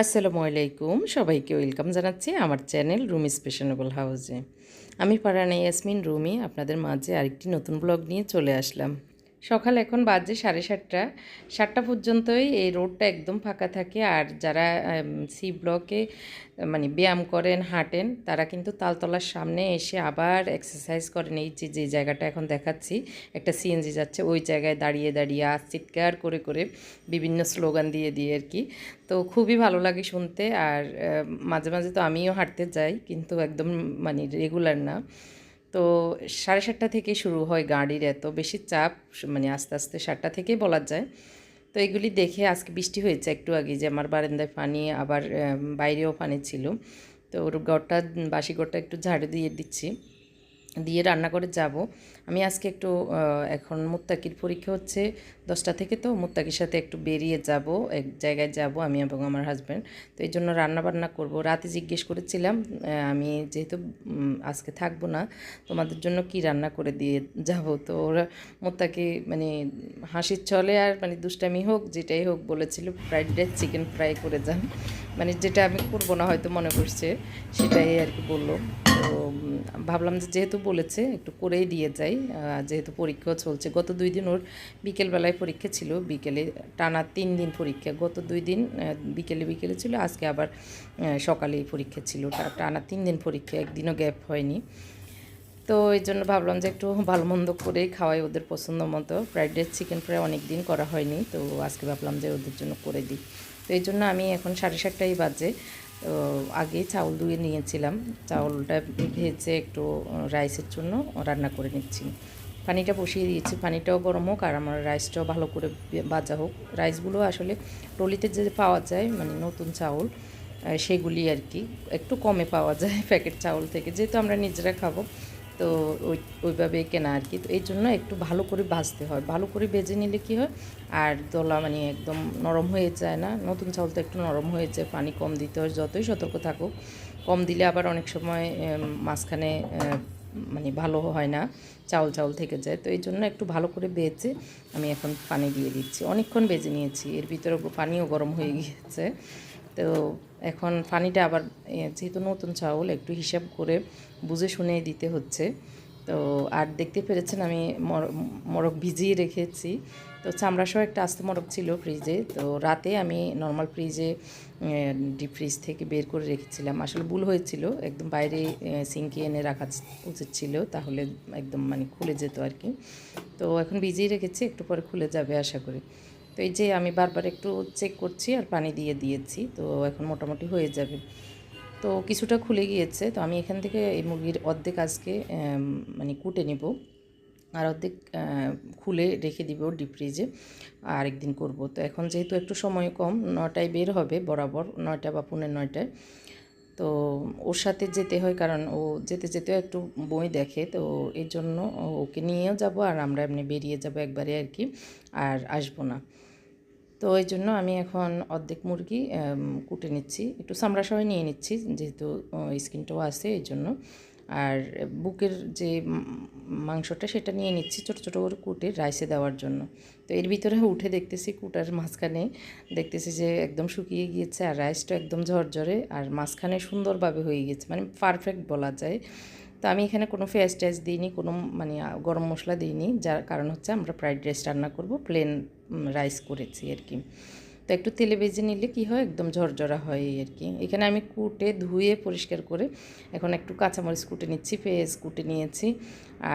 আসসালামু আলাইকুম। সবাইকে ওয়েলকাম জানাচ্ছি আমার চ্যানেল রুমি স্পেশনেবল হাউসে। আমি পারানা ইয়াসমিন, রুমি, আপনাদের মাঝে আরেকটি নতুন ব্লগ নিয়ে চলে আসলাম। সকাল এখন বাজে সাড়ে সাতটা। সাতটা পর্যন্তই এই রোডটা একদম ফাঁকা থাকে আর যারা সি ব্লকে মানে ব্যায়াম করেন, হাঁটেন, তারা কিন্তু তালতলার সামনে এসে আবার এক্সারসাইজ করেন। এই যে যে জায়গাটা এখন দেখাচ্ছি, একটা সিএনজি যাচ্ছে, ওই জায়গায় দাঁড়িয়ে দাঁড়িয়ে আর চিৎকার করে করে বিভিন্ন স্লোগান দিয়ে দিয়ে আর কি। তো খুবই ভালো লাগে শুনতে আর মাঝে মাঝে তো আমিও হাঁটতে যাই, কিন্তু একদম মানে রেগুলার না। তো সাড়ে সাতটা থেকে শুরু হয় গাড়ির এত বেশি চাপ মানে আস্তে আস্তে সাতটা থেকেই বলা যায়। তো এগুলি দেখে আজকে বৃষ্টি হয়েছে একটু আগে যে আমার বারান্দায় পানি আবার বাইরেও পানি ছিল। তো ওর ঘরটা বাসি ঘরটা একটু ঝাড়ে দিয়ে দিচ্ছি। দিয়ে রান্না করে যাব। আমি আজকে একটু এখন মুত্তাকির পরীক্ষা হচ্ছে দশটা থেকে তো, মুত্তাকির সাথে একটু বেরিয়ে যাব, এক জায়গায় যাব আমি এবং আমার হাজব্যান্ড তো এই জন্য রান্না বান্না করব। রাতে জিজ্ঞেস করেছিলাম আমি যেহেতু আজকে থাকব না, তোমাদের জন্য কি রান্না করে দিয়ে যাব? তো ওরা মুত্তাকি মানে হাসির চলে আর মানে দুষ্টামি হোক, যেটাই হোক বলেছিল ফ্রাইড রাইস চিকেন ফ্রাই করে যান। মানে যেটা আমি করব না হয়তো মনে করছে সেটাই আর কি বলল। তো ভাবলাম যে যেহেতু বলেছে, একটু করেই দিয়ে যাই। আহ, যেহেতু পরীক্ষাও চলছে গত দুই দিন ওর বিকেলবেলায় পরীক্ষা ছিল বিকেলে টানা তিন দিন পরীক্ষা। গত দুই দিন বিকেলে বিকেলে ছিল আজকে আবার সকালেই পরীক্ষা ছিল। টানা তিন দিন পরীক্ষা একদিনও গ্যাপ হয়নি। তো এই জন্য ভাবলাম যে একটু ভালো মন্দ করেই খাওয়াই ওদের পছন্দ মতো। ফ্রাইড রাইস চিকেন ফ্রাই অনেক দিন করা হয়নি তো আজকে ভাবলাম যে ওদের জন্য করে দিই। তো এই জন্য আমি এখন সাড়ে সাতটাই বাজে। তো আগে চাউল ধুয়ে নিয়েছিলাম। চাউলটা ভেজে একটু রাইসের জন্য রান্না করে নিচ্ছি। পানিটা বসিয়ে দিয়েছি। পানিটাও গরম হোক আর আমার রাইসটাও ভালো করে বাজা হোক। রাইসগুলো আসলে টলিতে যে পাওয়া যায় মানে নতুন চাউল সেগুলি আর কি, একটু কমে পাওয়া যায় প্যাকেট চাউল থেকে। যেহেতু আমরা নিজেরা খাব তো ওই, ওইভাবে কেনা আর কি। তো এই জন্য একটু ভালো করে ভাজতে হয়। ভালো করে ভেজে নিলে কি হয়, আর দলা মানে একদম নরম হয়ে যায় না। নতুন চাউল তো একটু নরম হয়ে যায়, পানি কম দিতে হয়, যতই সতর্ক থাকুক। কম দিলে আবার অনেক সময় মাঝখানে মানে ভালো হয় না, চাউল চাউল থেকে যায়। তো এই জন্য একটু ভালো করে বেজে আমি এখন পানি দিয়ে দিচ্ছি। অনেকক্ষণ বেজে নিয়েছি। এর ভিতরে পানিও গরম হয়ে গিয়েছে। তো এখন পানিটা আবার যেহেতু নতুন চাউল, একটু হিসাব করে বুঝে শুনে দিতে হচ্ছে। তো আর দেখতে পেরেছেন আমি মর- মোরগ ভিজিয়ে রেখেছি। তো চামড়া সহ একটা আস্ত মরক ছিল ফ্রিজে। তো রাতে আমি নর্মাল ফ্রিজে ডিপ ফ্রিজ থেকে বের করে রেখেছিলাম। আসলে ভুল হয়েছিল, একদম বাইরে সিঙ্কে এনে রাখা উচিত ছিল, তাহলে একদম মানে খুলে যেত আর কি। তো এখন ভিজিয়ে রেখেছি, একটু পরে খুলে যাবে আশা করি। তো এই যে আমি বারবার একটু চেক করছি আর পানি দিয়ে দিয়েছি, তো এখন মোটামুটি হয়ে যাবে। তো কিছুটা খুলে গিয়েছে, তো আমি এখান থেকে এই মুরগির অর্ধেক আজকে মানে কুটে নিব আর অর্ধেক খুলে রেখে দিব ডিপ ফ্রিজে আর একদিন করব। তো এখন যেহেতু একটু সময় কম, নটায় বের হবে বরাবর, নয়টা বা পৌনে নয়টায় তো ওর সাথে যেতে হয়, কারণ ও যেতে যেতেও একটু বই দেখে। তো এর জন্য ওকে নিয়েও যাব আর আমরা এমনি বেরিয়ে যাব একবারে আর কি, আর আসব না। তো এই জন্য আমি এখন অর্ধেক মুরগি কুটে নিচ্ছি। একটু চামড়া সহ নিয়ে নিচ্ছি, যেহেতু স্কিনটাও আছে এই জন্য। আর বুকের যে মাংসটা সেটা নিয়ে নিচ্ছি, ছোটো ছোটো করে কুটে রাইসে দেওয়ার জন্য। তো এর ভিতরে উঠে দেখতেছি কুটার মাঝখানে, দেখতেছি যে একদম শুকিয়ে গিয়েছে আর রাইসটা একদম ঝরঝরে আর মাঝখানে সুন্দরভাবে হয়ে গেছে মানে পারফেক্ট বলা যায়। তো আমি এখানে কোনো ফেস টেস দিইনি, কোনো মানে গরম মশলা দিইনি, যার কারণ হচ্ছে আমরা ফ্রাইড রাইস রান্না করব প্লেন রাইস করেছি আর কি। তো একটু তেলে ভেজে নিলে কি হয়? একদম ঝরঝরা হয় আর কি এখানে আমি কুটে ধুয়ে পরিষ্কার করে এখন একটু কাঁচামরিচ কুটে নিচ্ছি, পেঁয়াজ কুটে নিয়েছি।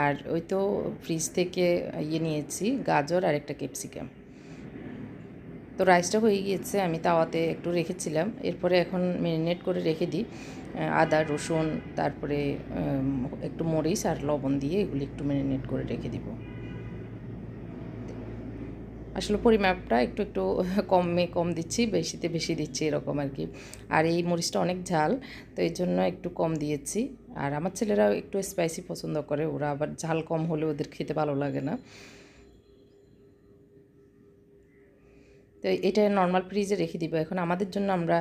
আর ওই তো ফ্রিজ থেকে ইয়ে নিয়েছি, গাজর আর একটা ক্যাপসিকাম। তো রাইসটা হয়ে গিয়েছে, আমি তাওয়াতে একটু রেখেছিলাম। এরপরে এখন ম্যারিনেট করে রেখে দিই। আদা, রসুন, তারপরে একটু মরিচ আর লবণ দিয়ে এগুলি একটু ম্যারিনেট করে রেখে দিব। আসলে পরিমাপটা একটু একটু কমে, কম দিচ্ছি, বেশিতে বেশি দিচ্ছি এরকম আর কি। আর এই মরিচটা অনেক ঝাল, তো এই জন্য একটু কম দিয়েছি। আর আমার ছেলেরাও একটু স্পাইসি পছন্দ করে, ওরা আবার ঝাল কম হলে ওদের খেতে ভালো লাগে না। তো এটা নর্মাল ফ্রিজে রেখে দিব। এখন আমাদের জন্য আমরা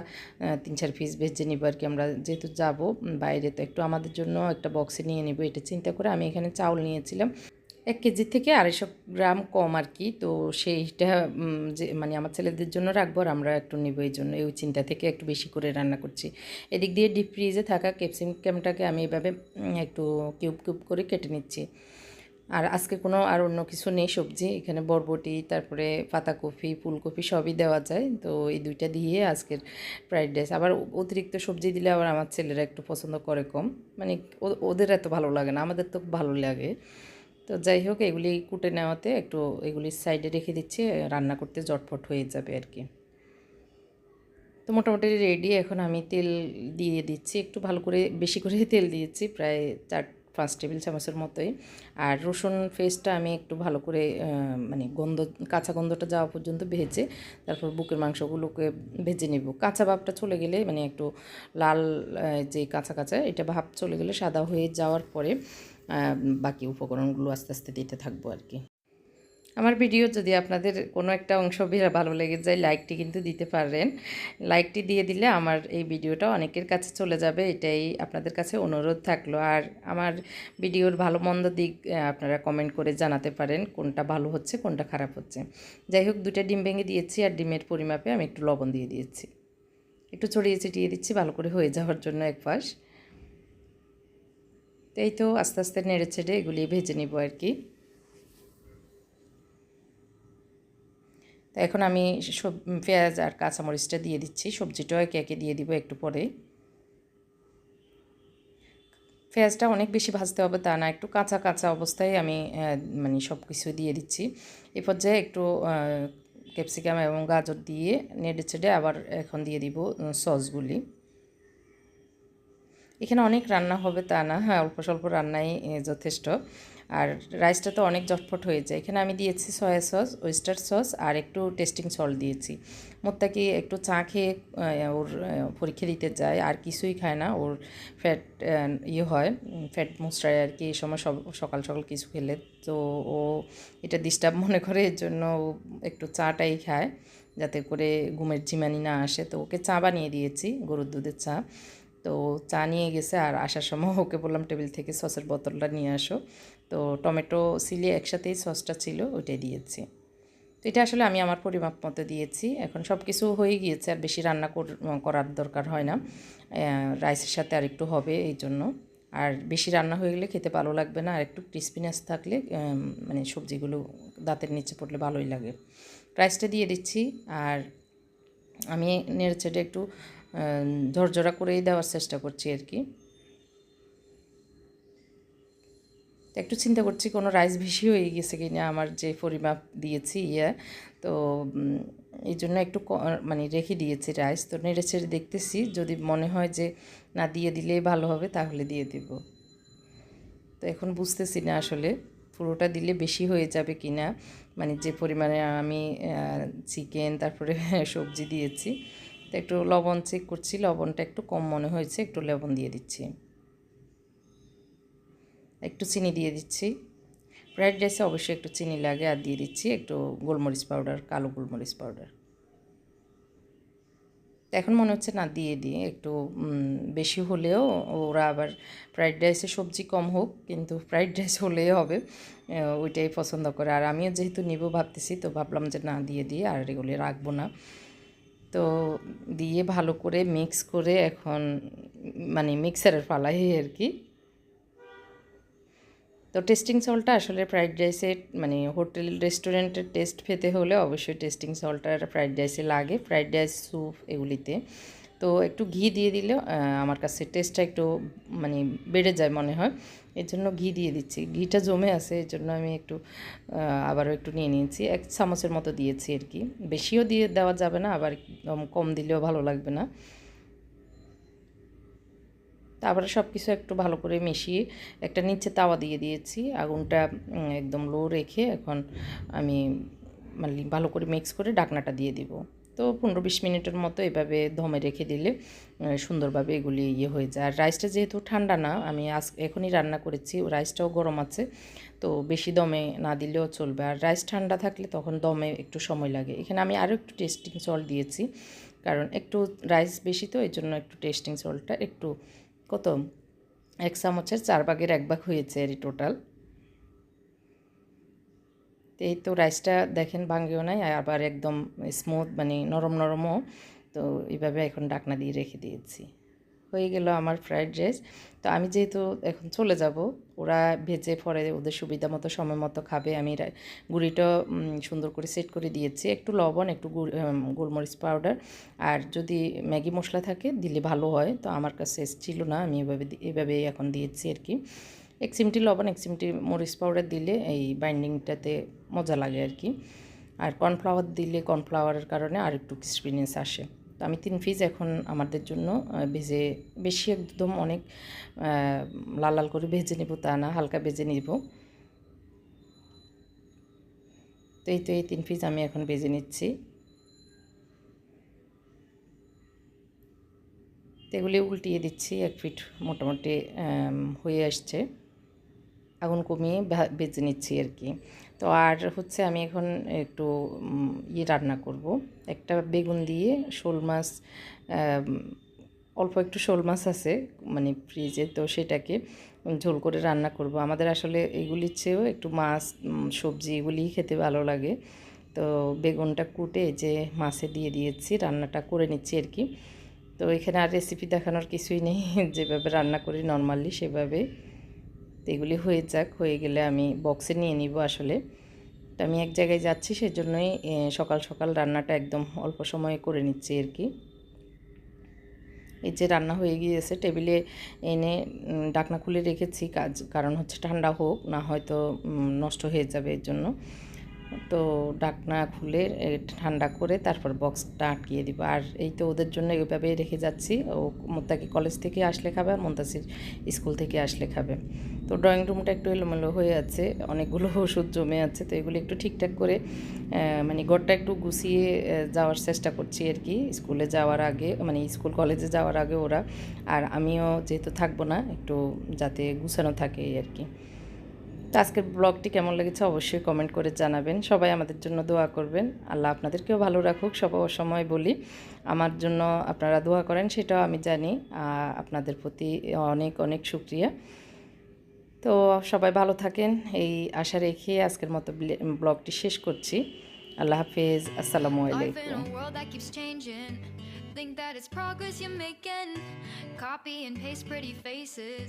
তিন, চার পিস ভেজে নিব আর কি। আমরা যেহেতু যাব বাইরে, তো একটু আমাদের জন্য একটা বক্সে নিয়ে নিব, এটা চিন্তা করে আমি এখানে চাউল নিয়েছিলাম। এক কেজি থেকে আড়াইশো গ্রাম কম আর কি। তো সেইটা যে মানে আমার ছেলেদের জন্য রাখব আর আমরা একটু নিব এই জন্য, এই চিন্তা থেকে একটু বেশি করে রান্না করছি। এদিক দিয়ে ডিপ ফ্রিজে থাকা ক্যাপসিকামটাকে আমি এভাবে একটু কিউব কিউব করে কেটে নিচ্ছি। আর আজকে কোনো আর অন্য কিছু নেই, সবজি। এখানে বরবটি, তারপরে পাতাকপি, ফুলকপি সবই দেওয়া যায়। তো এই দুইটা দিয়ে আজকের ফ্রাইড রাইস আবার অতিরিক্ত সবজি দিলে আবার আমার ছেলেরা একটু পছন্দ করে কম। মানে ওদের এত ভালো লাগে না, আমাদের তো ভালো লাগে। তো যাই হোক, এগুলি কুটে নেওয়াতে একটু এগুলি সাইডে রেখে দিচ্ছি, রান্না করতে জটফট হয়ে যাবে আর কি। তো মোটামুটি রেডি এখন আমি তেল দিয়ে দিচ্ছি, একটু ভালো করে, বেশি করে তেল দিয়েছি, প্রায় চার, পাঁচ টেবিল চামচের মতোই। আর রসুন পেস্টটা আমি একটু ভালো করে মানে গন্ধ, কাঁচা গন্ধটা যাওয়া পর্যন্ত ভেজে, তারপর বুকের মাংসগুলোকে ভেজে নিব। কাঁচা ভাবটা চলে গেলে মানে একটু লাল যে কাঁচা কাঁচা, এটা ভাব চলে গেলে সাদা হয়ে যাওয়ার পরে বাকি উপকরণগুলো আস্তে আস্তে দিতে থাকব আর কি। আমার ভিডিও যদি আপনাদের কোনো একটা অংশ ভালো লেগে যায়, লাইকটি কিন্তু দিতে পারেন। লাইকটি দিয়ে দিলে আমার এই ভিডিওটা অনেকের কাছে চলে যাবে, এটাই আপনাদের কাছে অনুরোধ থাকল। আর আমার ভিডিওর ভালো মন্দ দিক আপনারা কমেন্ট করে জানাতে পারেন কোনটা ভালো হচ্ছে, কোনটা খারাপ হচ্ছে। যাই হোক দুটা ডিম ভেঙে দিয়েছি আর ডিমের পরিমাপে আমি একটু লবণ দিয়ে দিয়েছি। একটু ছড়িয়ে ছিটিয়ে দিচ্ছি, ভালো করে হয়ে যাওয়ার জন্য এক পাশ। তো এই তো আস্তে আস্তে নেড়ে ছেড়ে এগুলি ভেজে নিব আর কি। তো এখন আমি সব পেঁয়াজ আর কাঁচামরিচটা দিয়ে দিচ্ছি। সবজিটাও একে একে দিয়ে দিব একটু পরে। পেঁয়াজটা অনেক বেশি ভাজতে হবে তা না, একটু কাঁচা কাঁচা অবস্থায় আমি মানে সব কিছু দিয়ে দিচ্ছি। এ পর্যায়ে একটু ক্যাপসিকাম এবং গাজর দিয়ে নেড়ে ছেড়ে আবার এখন দিয়ে দিব সসগুলি। এখানে অনেক রান্না হবে তা না। হ্যাঁ অল্প স্বল্প রান্নাই যথেষ্ট। আর রাইসটা তো অনেক জটফট হয়ে যায়। এখানে আমি দিয়েছি সয়া সস ওয়েস্টার সস আর একটু টেস্টিং সল্ট দিয়েছি। মোত্তাকি একটু চা খেয়ে ওর পরীক্ষা দিতে যায়। আর কিছুই খায় না। ওর ফ্যাট ইয়ে হয় ফ্যাট মোস্টায় আর কি। এই সময় সব, সকাল সকাল কিছু খেলে। তো ও এটা ডিস্টার্ব মনে করে, এর জন্য একটু চাটাই খায়। যাতে করে ঘুমের ঝিমানি না আসে। তো ওকে চা বানিয়ে দিয়েছি, গরুর দুধের চা। তো চা নিয়ে গেছে আর আসার সময় ওকে বললাম, টেবিল থেকে সসের বোতলটা নিয়ে আসো। তো টমেটো সিলে একসাথেই সসটা ছিল, ওইটাই দিয়েছি। তো এটা আসলে আমি আমার পরিমাপ মতো দিয়েছি। এখন সব কিছু হয়ে গিয়েছে, আর বেশি রান্না কর- করার দরকার হয় না। রাইসের সাথে আর একটু হবে এই জন্য। আর বেশি রান্না হয়ে গেলে খেতে ভালো লাগবে না। আর একটু ক্রিসপিনেস থাকলে মানে সবজিগুলো দাঁতের নিচে পড়লে ভালোই লাগে। রাইসটা দিয়ে দিচ্ছি, আর আমি নেড়ে চেড়ে একটু ঝরঝরা করেই দেওয়ার চেষ্টা করছি আর কি। একটু চিন্তা করছি, কোনো রাইস বেশি হয়ে গেছে কি না আমার যে পরিমাপ দিয়েছি ইয়ে। তো এই জন্য একটু মানে রেখে দিয়েছি রাইস। তো নেড়ে ছেড়ে দেখতেছি, যদি মনে হয় যে না দিয়ে দিলেই ভালো হবে তাহলে দিয়ে দেব। তো এখন বুঝতেছি না আসলে পুরোটা দিলে বেশি হয়ে যাবে কি না মানে যে পরিমাণে আমি চিকেন, তারপরে সবজি দিয়েছি। তো একটু লবণ চেক করছি, লবণটা একটু কম মনে হয়েছে, একটু লবণ দিয়ে দিচ্ছি। একটু চিনি দিয়ে দিচ্ছি। ফ্রাইড রাইসে অবশ্যই একটু চিনি লাগে, আর দিয়ে দিচ্ছি একটু গোলমরিচ পাউডার কালো গোলমরিচ পাউডার এখন মনে হচ্ছে না, দিয়ে দিই, একটু বেশি হলেও ওরা আবার ফ্রাইড রাইসে সবজি কম হোক, কিন্তু ফ্রাইড রাইস হলেই হবে ওইটাই পছন্দ করে। আর আমিও যেহেতু নিব ভাবতেছি, তো ভাবলাম যে না, দিয়ে দিয়ে আর এগুলি রাখব না। তো দিয়ে ভালো করে মিক্স করে এখন মানে মিক্সারের পালাই আর কি। তো টেস্টিং সল্টটা আসলে ফ্রাইড রাইসে মানে হোটেল রেস্টুরেন্টের টেস্ট পেতে হলে অবশ্যই টেস্টিং সল্টটা ফ্রাইড রাইসে লাগে। ফ্রাইড রাইস স্যুপ এগুলিতে। তো একটু ঘি দিয়ে দিলেও আমার কাছে টেস্টটা একটু মানে বেড়ে যায় মনে হয়। এর জন্য ঘি দিয়ে দিচ্ছি। ঘিটা জমে আছে, এর জন্য আমি একটু আবারও একটু নিয়ে নিয়েছি। এক চামচের মতো দিয়েছি আর কি। বেশিও দিয়ে দেওয়া যাবে না, আবার কম দিলেও ভালো লাগবে না। তারপরে সব কিছু একটু ভালো করে মিশিয়ে একটা নিচে তাওয়া দিয়ে দিয়েছি। আগুনটা একদম লো রেখে এখন আমি মানে ভালো করে মিক্স করে ডাকনাটা দিয়ে দিব। তো পনেরো বিশ মিনিটের মতো এভাবে দমে রেখে দিলে সুন্দরভাবে এগুলি ইয়ে হয়ে যায়। আর রাইসটা যেহেতু ঠান্ডা না, আমি আজ এখনই রান্না করেছি রাইসটাও গরম আছে, তো বেশি দমে না দিলেও চলবে। আর রাইস ঠান্ডা থাকলে তখন দমে একটু সময় লাগে। এখানে আমি আরও একটু টেস্টিং সল দিয়েছি, কারণ একটু রাইস বেশি তো এই জন্য একটু টেস্টিং সলটা একটু কত, এক চামচের চার ভাগের এক ভাগ হয়েছে এর টোটাল তো এই তো রাইসটা দেখেন ভাঙ্গেও নাই আবার একদম স্মুথ মানে নরম নরমও। তো এইভাবে এখন ডাকনা দিয়ে রেখে দিয়েছি। হয়ে গেল আমার ফ্রাইড রাইস তো আমি যেহেতু এখন চলে যাব, ওরা ভেজে পরে ওদের সুবিধা মতো, সময় মতো খাবে। আমি গুঁড়িটা সুন্দর করে সেট করে দিয়েছি। একটু লবণ, একটু গোলমরিচ পাউডার আর যদি ম্যাগি মশলা থাকে, দিলে ভালো হয়। তো আমার কাছে ছিল না, আমি এভাবে এভাবেই এখন দিয়েছি আর কি। এক চিমটি লবণ এক চিমটি মরিচ পাউডার দিলে এই বাইন্ডিংটাতে মজা লাগে আর কি। আর কর্নফ্লাওয়ার দিলে কর্নফ্লাওয়ারের কারণে আর একটু ক্রিসপিনেস আসে। তো আমি তিন পিস এখন আমাদের জন্য ভেজে, বেশি একদম অনেক লাল লাল করে ভেজে নেব তা না, হালকা ভেজে নিব। তো এই তো এই তিন পিস আমি এখন ভেজে নিচ্ছি। এগুলি উল্টিয়ে দিচ্ছি, এক ফিট মোটামুটি হয়ে আসছে। আগুন কমিয়ে ভেজে নিচ্ছি আর কি। তো আর হচ্ছে আমি এখন একটু ইয়ে রান্না করব। একটা বেগুন দিয়ে শোল মাছ অল্প একটু শোল মাছ আছে মানে ফ্রিজে তো সেটাকে ঝোল করে রান্না করব। আমাদের আসলে এগুলির চেয়েও একটু মাছ সবজি এগুলিই খেতে ভালো লাগে। তো বেগুনটা কুটে যে মাছে দিয়ে দিয়েছি, রান্নাটা করে নিচ্ছি আর কি। তো এখানে আর রেসিপি দেখানোর কিছুই নেই। যেভাবে রান্না করি নর্মালি সেভাবে। তো এগুলি হয়ে যাক, হয়ে গেলে আমি বক্সে নিয়ে নিব আসলে। তো আমি এক জায়গায় যাচ্ছি, সেজন্যই জন্যই সকাল সকাল রান্নাটা একদম অল্প সময়ে করে নিচ্ছি আর কি। এই যে রান্না হয়ে গিয়েছে, টেবিলে এনে ডাকনা খুলে রেখেছি, কাজ, কারণ হচ্ছে ঠান্ডা হোক, না হয়তো নষ্ট হয়ে যাবে এর জন্য। তো ডাকনা খুলে ঠান্ডা করে তারপর বক্সটা আটকিয়ে দিব। আর এই তো ওদের জন্য এইভাবে রেখে যাচ্ছি। ও মোত্তাকি কলেজ থেকে আসলে খাবে আর মোন্তাসির স্কুল থেকে আসলে খাবে। তো ড্রয়িং রুমটা একটু এলোমেলো হয়ে আছে, অনেকগুলো ওষুধ জমে আছে, তো এগুলো একটু ঠিকঠাক করে মানে ঘরটা একটু গুছিয়ে যাওয়ার চেষ্টা করছি আর কি। স্কুলে যাওয়ার আগে মানে স্কুল কলেজে যাওয়ার আগে ওরা। আর আমিও যেহেতু থাকব না, একটু যাতে গুছানো থাকে আর কি। তো আজকের ব্লগটি কেমন লেগেছে অবশ্যই কমেন্ট করে জানাবেন। সবাই আমাদের জন্য দোয়া করবেন। আল্লাহ আপনাদেরকেও ভালো রাখুক সব সময় বলি। আমার জন্য আপনারা দোয়া করেন সেটাও আমি জানি। আপনাদের প্রতি অনেক অনেক শুক্রিয়া। তো সবাই ভালো থাকেন এই আশা রেখে আজকের মতো ব্লগটি শেষ করছি। আল্লাহ হাফেজ আসসালামু আলাইকুম. Think that it's progress you're making. Copy and paste pretty faces.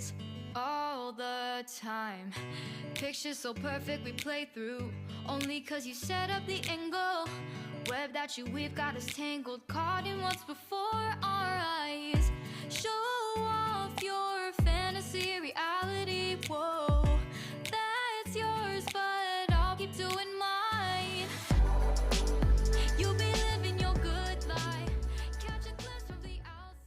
All the time. Pictures so perfect we play through. Only cause you set up the angle. Web that you weave got us tangled. Caught in what's before